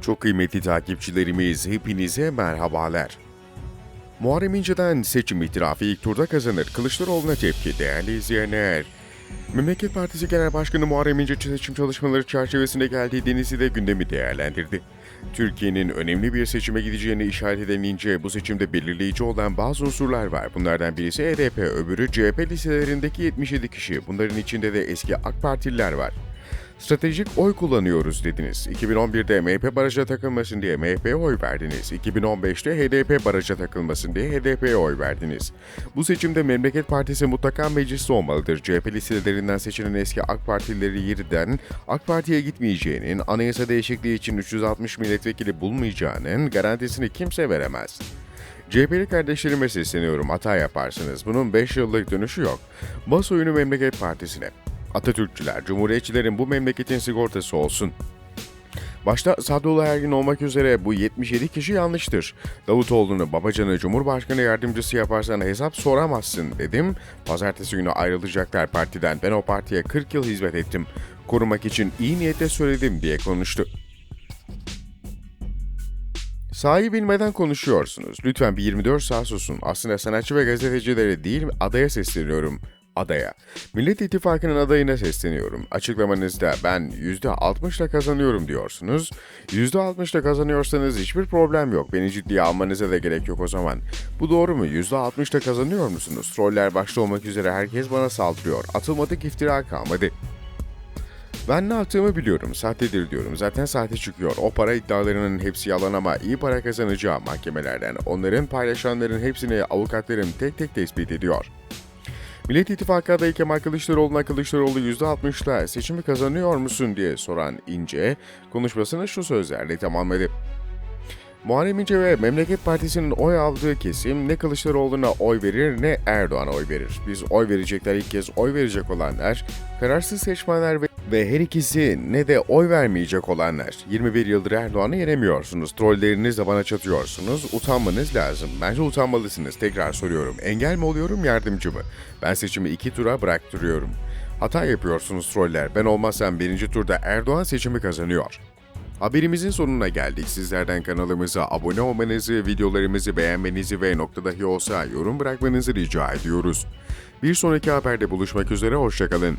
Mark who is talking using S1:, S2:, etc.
S1: Çok kıymetli takipçilerimiz hepinize merhabalar. Muharrem İnce'den seçim itirafı ilk turda kazanır. Kılıçdaroğlu'na tepki değerli izleyenler. Memleket Partisi Genel Başkanı Muharrem İnce seçim çalışmaları çerçevesinde geldiği Denizli'de gündemi değerlendirdi. Türkiye'nin önemli bir seçime gideceğini işaret eden İnce, bu seçimde belirleyici olan bazı unsurlar var. Bunlardan birisi HDP, öbürü CHP listelerindeki 77 kişi. Bunların içinde de eski AK Partililer var. Stratejik oy kullanıyoruz dediniz. 2011'de MHP baraja takılmasın diye MHP'ye oy verdiniz. 2015'te HDP baraja takılmasın diye HDP'ye oy verdiniz. Bu seçimde Memleket Partisi mutlaka mecliste olmalıdır. CHP listelerinden seçilen eski AK Partilileri yeniden AK Parti'ye gitmeyeceğinin, anayasa değişikliği için 360 milletvekili bulmayacağının garantisini kimse veremez. CHP'li kardeşlerime sesleniyorum hata yaparsınız. Bunun 5 yıllık dönüşü yok. Bas oyunu Memleket Partisi'ne. Atatürkçüler, Cumhuriyetçilerin bu memleketin sigortası olsun. Başta Sadullah Ergin olmak üzere bu 77 kişi yanlıştır. Davutoğlu'nu Babacan'ı Cumhurbaşkanı yardımcısı yaparsan hesap soramazsın dedim. Pazartesi günü ayrılacaklar partiden. Ben o partiye 40 yıl hizmet ettim. Korumak için iyi niyetle söyledim diye konuştu. Sahi bilmeden konuşuyorsunuz. Lütfen bir 24 saat susun. Aslında sanatçı ve gazetecilere değil adaya sesleniyorum. Adaya. Millet İttifakı'nın adayına sesleniyorum. Açıklamanızda ben %60'la kazanıyorum diyorsunuz. %60'la kazanıyorsanız hiçbir problem yok. Beni ciddiye almanıza da gerek yok o zaman. Bu doğru mu? %60'la kazanıyor musunuz? Troller başta olmak üzere herkes bana saldırıyor. Atılmadık iftira kalmadı. Ben ne yaptığımı biliyorum. Sahtedir diyorum. Zaten sahte çıkıyor. O para iddialarının hepsi yalan ama iyi para kazanacağım mahkemelerden. Onların paylaşanların hepsini avukatlarım tek tek tespit ediyor. Millet İttifakı adayı Kemal Kılıçdaroğlu'na Kılıçdaroğlu %60'la seçimi kazanıyor musun diye soran İnce, konuşmasını şu sözlerle tamamladı. Muharrem İnce ve Memleket Partisi'nin oy aldığı kesim ne Kılıçdaroğlu'na oy verir ne Erdoğan'a oy verir. Biz oy verecekler ilk kez oy verecek olanlar, kararsız seçmenler ve, ve her ikisi ne de oy vermeyecek olanlar. 21 yıldır Erdoğan'ı yenemiyorsunuz. Trollerinizle bana çatıyorsunuz. Utanmanız lazım. Bence utanmalısınız. Tekrar soruyorum. Engel mi oluyorum yardımcı mı? Ben seçimi iki tura bıraktırıyorum. Hata yapıyorsunuz troller. Ben olmazsam birinci turda Erdoğan seçimi kazanıyor. Haberimizin sonuna geldik. Sizlerden kanalımıza abone olmanızı, videolarımızı beğenmenizi ve nokta dahi olsa yorum bırakmanızı rica ediyoruz. Bir sonraki haberde buluşmak üzere, hoşçakalın.